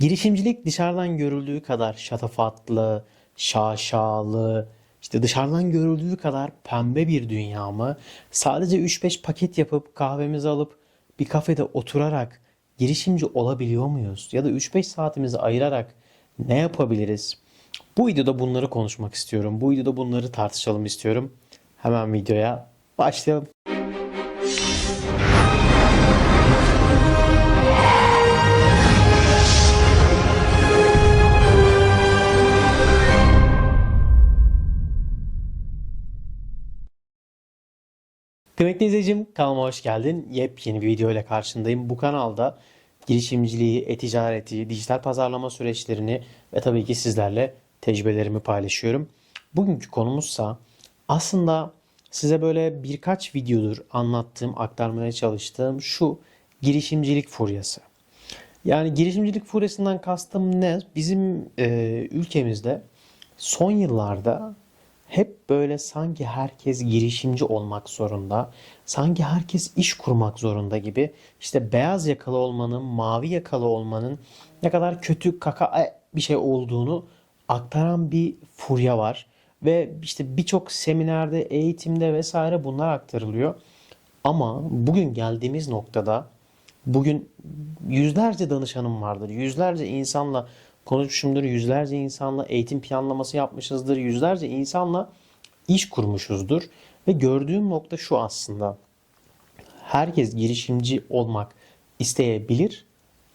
Girişimcilik dışarıdan görüldüğü kadar şatafatlı, şaşalı, işte dışarıdan görüldüğü kadar pembe bir dünya mı? Sadece 3-5 paket yapıp kahvemizi alıp bir kafede oturarak girişimci olabiliyor muyuz? Ya da 3-5 saatimizi ayırarak ne yapabiliriz? Bu videoda bunları konuşmak istiyorum. Bu videoda bunları tartışalım istiyorum. Hemen videoya başlayalım. Kıymetli izleyicim kanalıma hoş geldin. Yepyeni bir video ile karşındayım. Bu kanalda girişimciliği, e-ticareti, dijital pazarlama süreçlerini ve tabii ki sizlerle tecrübelerimi paylaşıyorum. Bugünkü konumuzsa aslında size böyle birkaç videodur anlattığım, aktarmaya çalıştığım şu girişimcilik furyası. Yani girişimcilik furyasından kastım ne? Bizim e, ülkemizde son yıllarda hep böyle sanki herkes girişimci olmak zorunda, sanki herkes iş kurmak zorunda gibi işte beyaz yakalı olmanın, mavi yakalı olmanın ne kadar kötü kaka e, bir şey olduğunu aktaran bir furya var. Ve işte birçok seminerde, eğitimde vesaire bunlar aktarılıyor. Ama bugün geldiğimiz noktada bugün yüzlerce danışanım vardır. Yüzlerce insanla konuşmuşumdur. Yüzlerce insanla eğitim planlaması yapmışızdır. Yüzlerce insanla iş kurmuşuzdur. Ve gördüğüm nokta şu aslında. Herkes girişimci olmak isteyebilir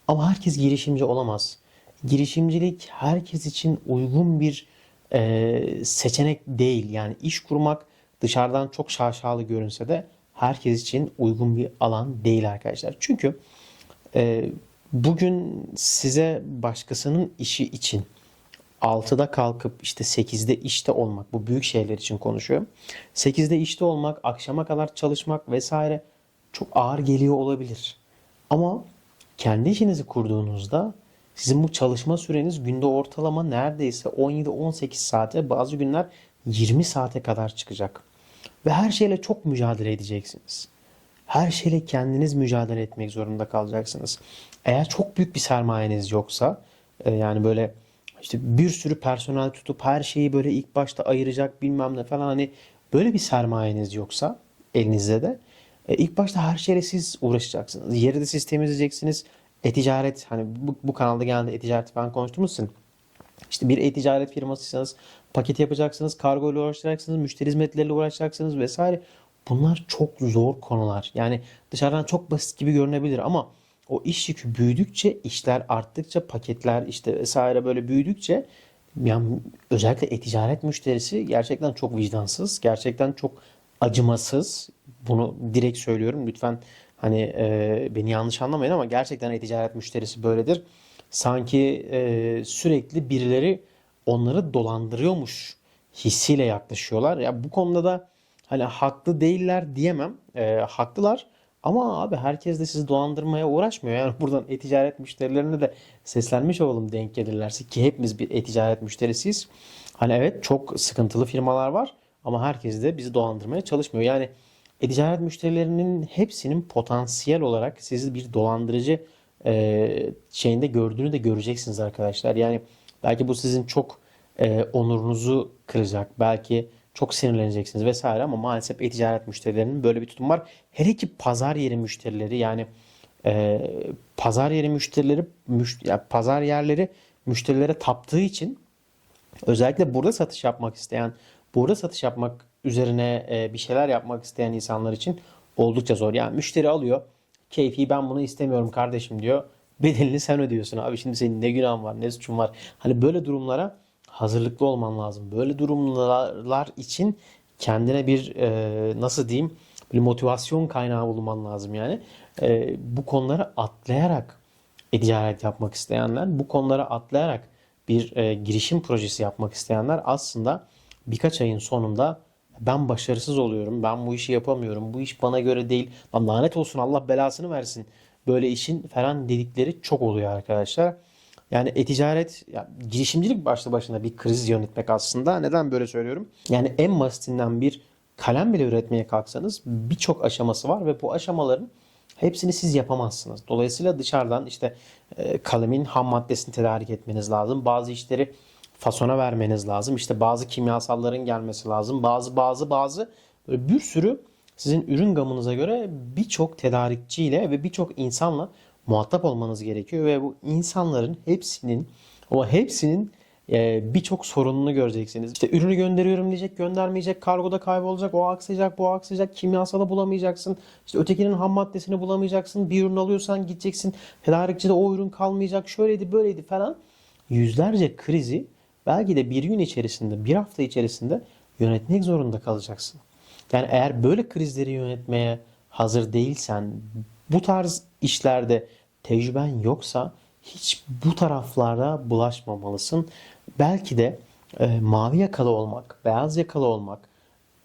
ama herkes girişimci olamaz. Girişimcilik herkes için uygun bir e, seçenek değil. Yani iş kurmak dışarıdan çok şaşalı görünse de herkes için uygun bir alan değil arkadaşlar. Çünkü e, bugün size başkasının işi için 6'da kalkıp işte 8'de işte olmak bu büyük şeyler için konuşuyorum. 8'de işte olmak, akşama kadar çalışmak vesaire çok ağır geliyor olabilir. Ama kendi işinizi kurduğunuzda sizin bu çalışma süreniz günde ortalama neredeyse 17-18 saate bazı günler 20 saate kadar çıkacak. Ve her şeyle çok mücadele edeceksiniz. Her şeyle kendiniz mücadele etmek zorunda kalacaksınız. Eğer çok büyük bir sermayeniz yoksa e, yani böyle işte bir sürü personel tutup her şeyi böyle ilk başta ayıracak bilmem ne falan hani böyle bir sermayeniz yoksa elinizde de e, ilk başta her şeyle siz uğraşacaksınız. Yeri de siz temizleyeceksiniz. E-ticaret hani bu, bu kanalda genelde e-ticaret falan konuştuğumuz için işte bir e-ticaret firmasıysanız paket yapacaksınız, kargo ile uğraşacaksınız, müşteri hizmetleriyle uğraşacaksınız vesaire. Bunlar çok zor konular. Yani dışarıdan çok basit gibi görünebilir ama o iş yükü büyüdükçe, işler arttıkça, paketler işte vesaire böyle büyüdükçe yani özellikle e-ticaret müşterisi gerçekten çok vicdansız, gerçekten çok acımasız. Bunu direkt söylüyorum. Lütfen hani e, beni yanlış anlamayın ama gerçekten e-ticaret müşterisi böyledir. Sanki e, sürekli birileri onları dolandırıyormuş hissiyle yaklaşıyorlar. Ya bu konuda da hani haklı değiller diyemem. E, haklılar. Ama abi herkes de sizi dolandırmaya uğraşmıyor. Yani buradan e-ticaret müşterilerine de seslenmiş olalım denk gelirlerse ki hepimiz bir e-ticaret müşterisiyiz. Hani evet çok sıkıntılı firmalar var ama herkes de bizi dolandırmaya çalışmıyor. Yani e-ticaret müşterilerinin hepsinin potansiyel olarak sizi bir dolandırıcı e, şeyinde gördüğünü de göreceksiniz arkadaşlar. Yani belki bu sizin çok e, onurunuzu kıracak. Belki çok sinirleneceksiniz vesaire ama maalesef e-ticaret müşterilerinin böyle bir tutum var. Hele ki pazar yeri müşterileri yani e, pazar yeri müşterileri müş, ya pazar yerleri müşterilere taptığı için özellikle burada satış yapmak isteyen, burada satış yapmak üzerine e, bir şeyler yapmak isteyen insanlar için oldukça zor. Yani müşteri alıyor, keyfi ben bunu istemiyorum kardeşim diyor. Bedelini sen ödüyorsun abi. Şimdi senin ne günahın var, ne suçun var. Hani böyle durumlara hazırlıklı olman lazım. Böyle durumlar için kendine bir e, nasıl diyeyim bir motivasyon kaynağı bulman lazım yani. E, bu konuları atlayarak e-ticaret yapmak isteyenler, bu konuları atlayarak bir e, girişim projesi yapmak isteyenler aslında birkaç ayın sonunda ben başarısız oluyorum, ben bu işi yapamıyorum, bu iş bana göre değil, lan lanet olsun Allah belasını versin böyle işin falan dedikleri çok oluyor arkadaşlar. Yani e-ticaret, ya, girişimcilik başlı başına bir kriz yönetmek aslında. Neden böyle söylüyorum? Yani en basitinden bir kalem bile üretmeye kalksanız birçok aşaması var ve bu aşamaların Hepsini siz yapamazsınız. Dolayısıyla dışarıdan işte e, kalemin ham maddesini tedarik etmeniz lazım. Bazı işleri fasona vermeniz lazım. İşte bazı kimyasalların gelmesi lazım. Bazı bazı bazı böyle bir sürü sizin ürün gamınıza göre birçok tedarikçiyle ve birçok insanla muhatap olmanız gerekiyor ve bu insanların hepsinin o hepsinin e, birçok sorununu göreceksiniz. İşte ürünü gönderiyorum diyecek, göndermeyecek, kargoda kaybolacak, o aksayacak, bu aksayacak, kimyasalı bulamayacaksın. İşte ötekinin ham maddesini bulamayacaksın. Bir ürün alıyorsan gideceksin, tedarikçide o ürün kalmayacak, şöyleydi, böyleydi falan. Yüzlerce krizi belki de bir gün içerisinde, bir hafta içerisinde yönetmek zorunda kalacaksın. Yani eğer böyle krizleri yönetmeye hazır değilsen, bu tarz işlerde tecrüben yoksa hiç bu taraflara bulaşmamalısın. Belki de e, mavi yakalı olmak, beyaz yakalı olmak,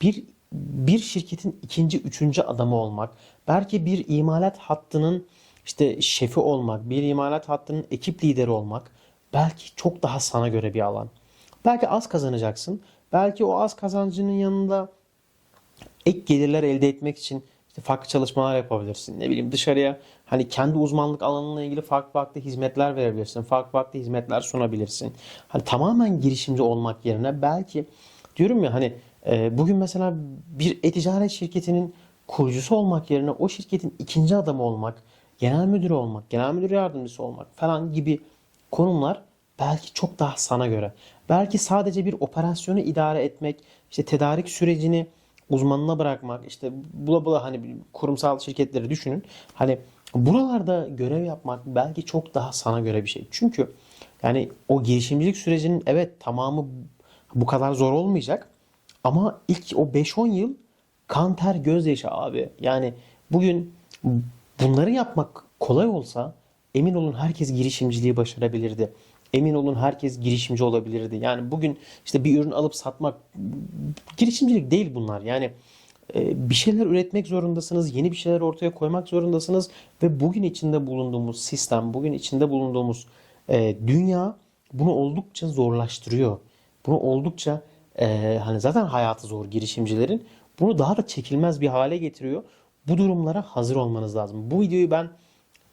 bir bir şirketin ikinci, üçüncü adamı olmak, belki bir imalat hattının işte şefi olmak, bir imalat hattının ekip lideri olmak belki çok daha sana göre bir alan. Belki az kazanacaksın. Belki o az kazancının yanında ek gelirler elde etmek için işte farklı çalışmalar yapabilirsin. Ne bileyim dışarıya hani kendi uzmanlık alanına ilgili farklı farklı hizmetler verebilirsin. Farklı farklı hizmetler sunabilirsin. Hani tamamen girişimci olmak yerine belki diyorum ya hani e, bugün mesela bir e-ticaret şirketinin kurucusu olmak yerine o şirketin ikinci adamı olmak, genel müdürü olmak, genel müdür yardımcısı olmak falan gibi konumlar belki çok daha sana göre. Belki sadece bir operasyonu idare etmek, işte tedarik sürecini uzmanına bırakmak, işte bula bula hani kurumsal şirketleri düşünün. Hani buralarda görev yapmak belki çok daha sana göre bir şey. Çünkü yani o girişimcilik sürecinin evet tamamı bu kadar zor olmayacak. Ama ilk o 5-10 yıl kan ter gözyaşı abi. Yani bugün bunları yapmak kolay olsa emin olun herkes girişimciliği başarabilirdi. Emin olun herkes girişimci olabilirdi. Yani bugün işte bir ürün alıp satmak girişimcilik değil bunlar. Yani e, bir şeyler üretmek zorundasınız, yeni bir şeyler ortaya koymak zorundasınız ve bugün içinde bulunduğumuz sistem, bugün içinde bulunduğumuz e, dünya bunu oldukça zorlaştırıyor. Bunu oldukça e, hani zaten hayatı zor girişimcilerin bunu daha da çekilmez bir hale getiriyor. Bu durumlara hazır olmanız lazım. Bu videoyu ben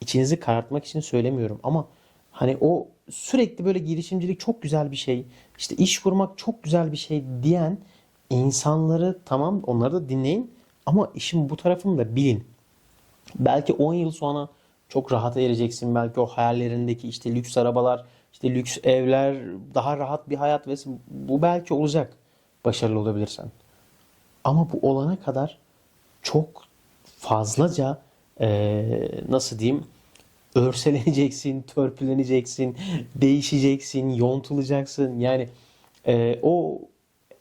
içinizi karartmak için söylemiyorum ama hani o sürekli böyle girişimcilik çok güzel bir şey, işte iş kurmak çok güzel bir şey diyen insanları tamam onları da dinleyin ama işin bu tarafını da bilin. Belki 10 yıl sonra çok rahat ereceksin. Belki o hayallerindeki işte lüks arabalar, işte lüks evler, daha rahat bir hayat ve bu belki olacak. Başarılı olabilirsen. Ama bu olana kadar çok fazlaca ee, nasıl diyeyim örseleneceksin, törpüleneceksin, değişeceksin, yontulacaksın. Yani e, o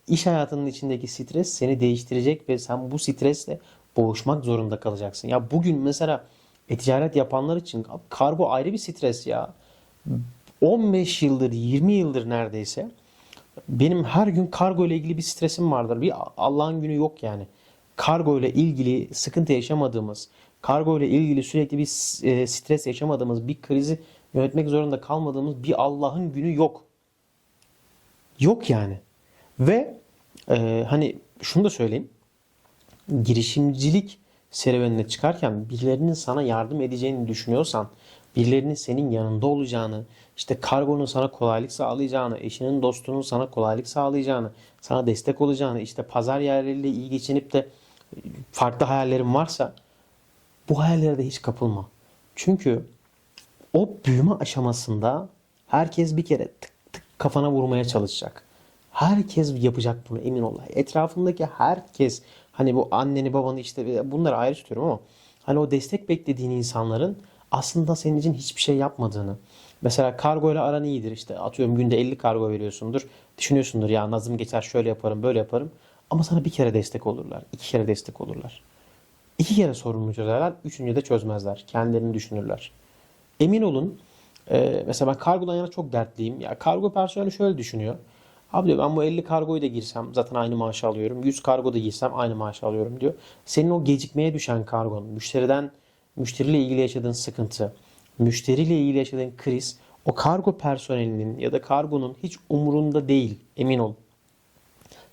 iş hayatının içindeki stres seni değiştirecek ve sen bu stresle boğuşmak zorunda kalacaksın. Ya bugün mesela e-ticaret yapanlar için kargo ayrı bir stres ya. 15 yıldır, 20 yıldır neredeyse benim her gün kargo ile ilgili bir stresim vardır. Bir Allah'ın günü yok yani. Kargo ile ilgili sıkıntı yaşamadığımız, kargo ile ilgili sürekli bir e, stres yaşamadığımız, bir krizi yönetmek zorunda kalmadığımız bir Allah'ın günü yok. Yok yani. Ve e, hani şunu da söyleyeyim. Girişimcilik serüvenine çıkarken birilerinin sana yardım edeceğini düşünüyorsan, birilerinin senin yanında olacağını, işte kargonun sana kolaylık sağlayacağını, eşinin dostunun sana kolaylık sağlayacağını, sana destek olacağını, işte pazar yerleriyle iyi geçinip de farklı hayallerin varsa bu hayallere de hiç kapılma. Çünkü o büyüme aşamasında herkes bir kere tık tık kafana vurmaya çalışacak. Herkes yapacak bunu emin ol. Etrafındaki herkes hani bu anneni babanı işte bunları ayrı tutuyorum ama hani o destek beklediğin insanların aslında senin için hiçbir şey yapmadığını. Mesela kargo ile aran iyidir işte atıyorum günde 50 kargo veriyorsundur. Düşünüyorsundur ya nazım geçer şöyle yaparım böyle yaparım. Ama sana bir kere destek olurlar. iki kere destek olurlar. İki kere sorununu çözerler. Üçüncü de çözmezler. Kendilerini düşünürler. Emin olun e, mesela ben kargodan yana çok dertliyim. Ya kargo personeli şöyle düşünüyor. Abi diyor ben bu 50 kargoyu da girsem zaten aynı maaşı alıyorum. 100 kargo da girsem aynı maaşı alıyorum diyor. Senin o gecikmeye düşen kargon, müşteriden müşteriyle ilgili yaşadığın sıkıntı, müşteriyle ilgili yaşadığın kriz o kargo personelinin ya da kargonun hiç umurunda değil emin ol.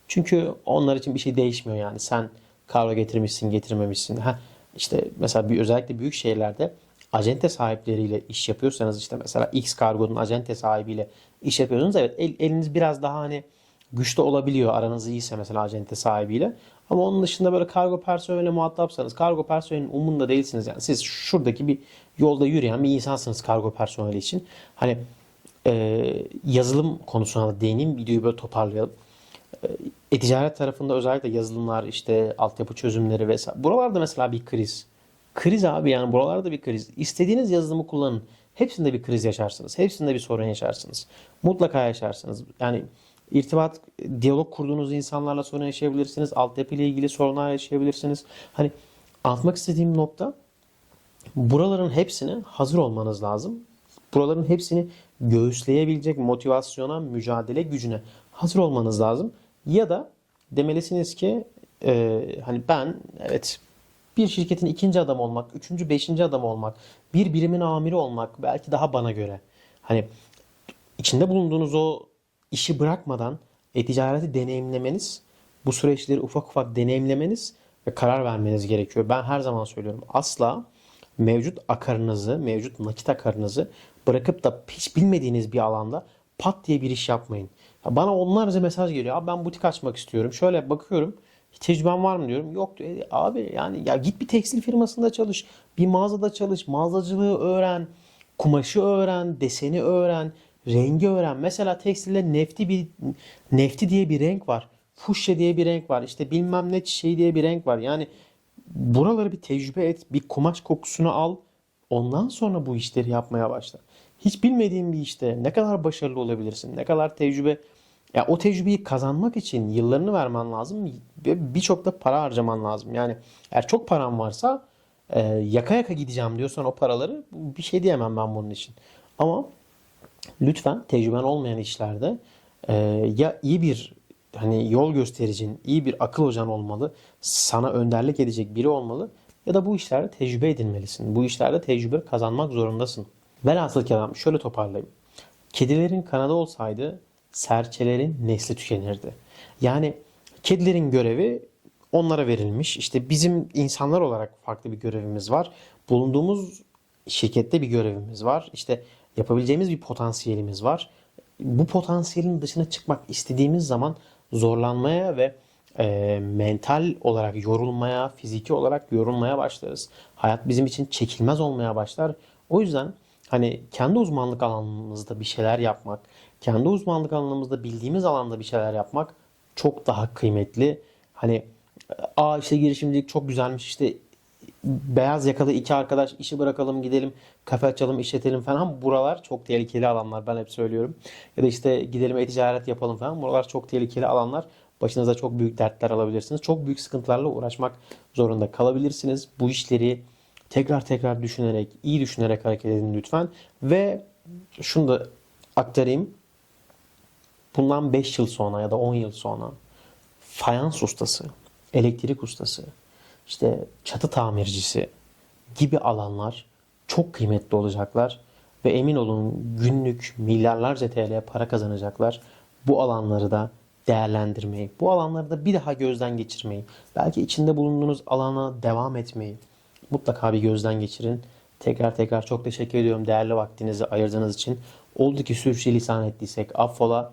Çünkü onlar için bir şey değişmiyor yani. Sen kargo getirmişsin, getirmemişsin. Ha, işte mesela bir özellikle büyük şehirlerde acente sahipleriyle iş yapıyorsanız işte mesela X kargonun acente sahibiyle iş yapıyorsunuz. Evet el- eliniz biraz daha hani güçlü olabiliyor aranız iyiyse mesela acente sahibiyle. Ama onun dışında böyle kargo personeliyle muhatapsanız kargo personelinin umurunda değilsiniz. Yani siz şuradaki bir yolda yürüyen bir insansınız kargo personeli için. Hani e, yazılım konusuna da değineyim videoyu böyle toparlayalım. E-ticaret tarafında özellikle yazılımlar, işte altyapı çözümleri vesaire. Buralarda mesela bir kriz. Kriz abi yani buralarda bir kriz. İstediğiniz yazılımı kullanın. Hepsinde bir kriz yaşarsınız. Hepsinde bir sorun yaşarsınız. Mutlaka yaşarsınız. Yani irtibat, diyalog kurduğunuz insanlarla sorun yaşayabilirsiniz. Altyapı ile ilgili sorunlar yaşayabilirsiniz. Hani anlatmak istediğim nokta buraların hepsine hazır olmanız lazım. Buraların hepsini göğüsleyebilecek motivasyona, mücadele gücüne hazır olmanız lazım. Ya da demelisiniz ki e, hani ben evet bir şirketin ikinci adamı olmak, üçüncü, beşinci adamı olmak, bir birimin amiri olmak belki daha bana göre. Hani içinde bulunduğunuz o işi bırakmadan e-ticareti deneyimlemeniz, bu süreçleri ufak ufak deneyimlemeniz ve karar vermeniz gerekiyor. Ben her zaman söylüyorum. Asla mevcut akarınızı, mevcut nakit akarınızı bırakıp da hiç bilmediğiniz bir alanda pat diye bir iş yapmayın. Bana onlarca mesaj geliyor. Abi ben butik açmak istiyorum. Şöyle bakıyorum. Tecrüben var mı diyorum. Yok diyor. E, Abi yani ya git bir tekstil firmasında çalış. Bir mağazada çalış. Mağazacılığı öğren. Kumaşı öğren. Deseni öğren. Rengi öğren. Mesela tekstilde nefti bir nefti diye bir renk var. Fuşya diye bir renk var. İşte bilmem ne çiçeği diye bir renk var. Yani buraları bir tecrübe et. Bir kumaş kokusunu al. Ondan sonra bu işleri yapmaya başla. Hiç bilmediğin bir işte ne kadar başarılı olabilirsin, ne kadar tecrübe ya o tecrübeyi kazanmak için yıllarını vermen lazım ve birçok da para harcaman lazım. Yani eğer çok paran varsa e, yaka yaka gideceğim diyorsan o paraları bir şey diyemem ben bunun için. Ama lütfen tecrüben olmayan işlerde e, ya iyi bir hani yol göstericin, iyi bir akıl hocan olmalı, sana önderlik edecek biri olmalı ya da bu işlerde tecrübe edinmelisin. Bu işlerde tecrübe kazanmak zorundasın. Velhasıl kelam şöyle toparlayayım. Kedilerin kanadı olsaydı serçelerin nesli tükenirdi. Yani kedilerin görevi onlara verilmiş. İşte bizim insanlar olarak farklı bir görevimiz var. Bulunduğumuz şirkette bir görevimiz var. İşte yapabileceğimiz bir potansiyelimiz var. Bu potansiyelin dışına çıkmak istediğimiz zaman zorlanmaya ve e, mental olarak yorulmaya, fiziki olarak yorulmaya başlarız. Hayat bizim için çekilmez olmaya başlar. O yüzden hani kendi uzmanlık alanımızda bir şeyler yapmak, kendi uzmanlık alanımızda bildiğimiz alanda bir şeyler yapmak çok daha kıymetli. Hani aa işte girişimcilik çok güzelmiş işte beyaz yakalı iki arkadaş işi bırakalım gidelim kafe açalım işletelim falan buralar çok tehlikeli alanlar ben hep söylüyorum. Ya da işte gidelim e-ticaret yapalım falan buralar çok tehlikeli alanlar. Başınıza çok büyük dertler alabilirsiniz. Çok büyük sıkıntılarla uğraşmak zorunda kalabilirsiniz. Bu işleri tekrar tekrar düşünerek, iyi düşünerek hareket edin lütfen. Ve şunu da aktarayım. Bundan 5 yıl sonra ya da 10 yıl sonra fayans ustası, elektrik ustası, işte çatı tamircisi gibi alanlar çok kıymetli olacaklar ve emin olun günlük milyarlarca TL para kazanacaklar. Bu alanları da değerlendirmeyi, bu alanları da bir daha gözden geçirmeyi, belki içinde bulunduğunuz alana devam etmeyi mutlaka bir gözden geçirin. Tekrar tekrar çok teşekkür ediyorum değerli vaktinizi ayırdığınız için. Oldu ki sürçülisan ettiysek affola.